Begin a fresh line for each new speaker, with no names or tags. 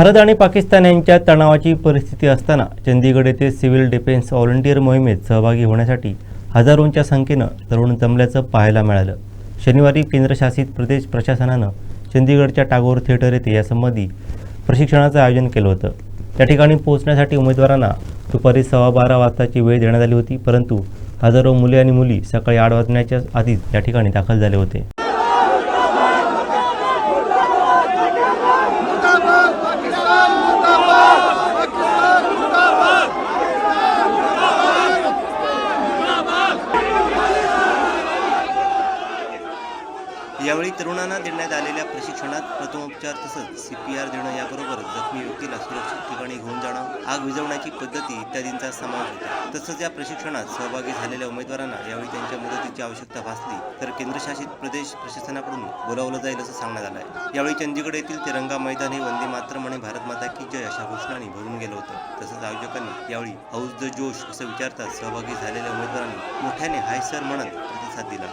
भारत आणि पाकिस्तान यांच्यात तणावाची परिस्थिती असताना चंदीगड येथे सिव्हिल डिफेन्स व्हॉलंटियर मोहिमेत सहभागी होण्यासाठी हजारोंच्या संख्येनं तरुण जमल्याचं पाहायला मिळालं. शनिवारी केंद्रशासित प्रदेश प्रशासनानं चंदीगडच्या टागोर थिएटर येथे यासंबंधी प्रशिक्षणाचं आयोजन केलं होतं. त्या ठिकाणी पोहोचण्यासाठी उमेदवारांना दुपारी सव्वा बारा वाजताची वेळ देण्यात आली होती परंतु हजारो मुले आणि मुली सकाळी आठ वाजण्याच्या आधीच या ठिकाणी दाखल झाले होते. यावेळी तरुणांना देण्यात आलेल्या प्रशिक्षणात प्रथमोपचार तसंच सी पी आर देणं याबरोबर जखमी व्यक्तीला सुरक्षित ठिकाणी घेऊन जाणं आग विझवण्याची पद्धती इत्यादींचा समावेश होता. तसंच या प्रशिक्षणात सहभागी झालेल्या उमेदवारांना यावेळी त्यांच्या मदतीची आवश्यकता भासली तर केंद्रशासित प्रदेश प्रशासनाकडून बोलावलं जाईल असं सांगण्यात आलं आहे यावेळी चंदीगड येथील तिरंगा मैदान हे वंदे मातरम आणि भारत माता की जय अशा घोषणांनी भरून गेलं होतं. तसंच आयोजकांनी यावेळी हाऊस द जोश असं विचारतात सहभागी झालेल्या उमेदवारांनी मोठ्याने हाय सर म्हणत प्रतिसाद दिला.